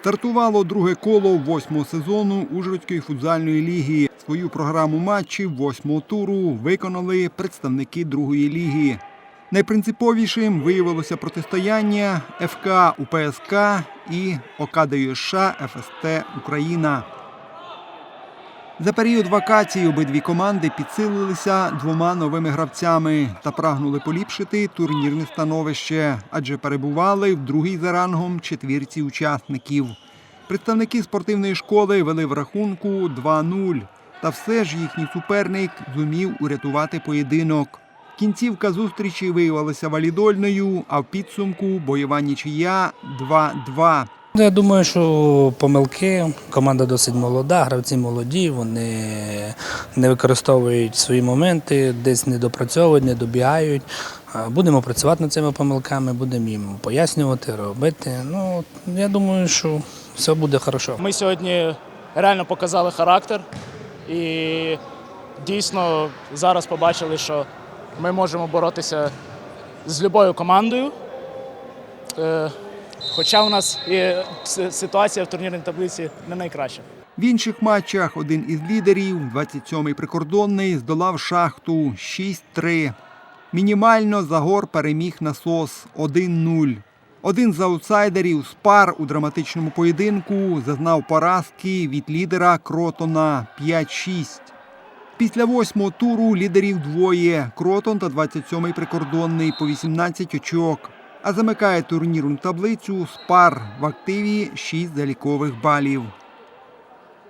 Стартувало друге коло восьмого сезону Ужгородської футзальної ліги. Свою програму матчів восьмого туру виконали представники другої ліги. Найпринциповішим виявилося протистояння ФК УПСК і ОКДЮШ ФСТ Україна. За період вакацій обидві команди підсилилися двома новими гравцями та прагнули поліпшити турнірне становище, адже перебували в другій за рангом четвірці учасників. Представники спортивної школи вели в рахунку 2-0, та все ж їхній суперник зумів урятувати поєдинок. Кінцівка зустрічі виявилася валідольною, а в підсумку бойова нічия 2-2. Ну, Я думаю, що помилки. Команда досить молода, гравці молоді, вони не використовують свої моменти, десь не допрацьовують, не добігають. Будемо працювати над цими помилками, будемо їм пояснювати, робити. Ну, я думаю, що все буде хорошо. Ми сьогодні реально показали характер і дійсно зараз побачили, що ми можемо боротися з будь-якою командою. Е, Хоча у нас і ситуація в турнірній таблиці не найкраща. В інших матчах один із лідерів, 27-й прикордонний, здолав шахту 6-3. Мінімально Загор переміг насос 1-0. Один з аутсайдерів Спар у драматичному поєдинку зазнав поразки від лідера Кротона 5-6. Після восьмого туру лідерів двоє Кротон та 27-й прикордонний по 18 очок. А замикає турнірну таблицю Спар в активі 6 залікових балів.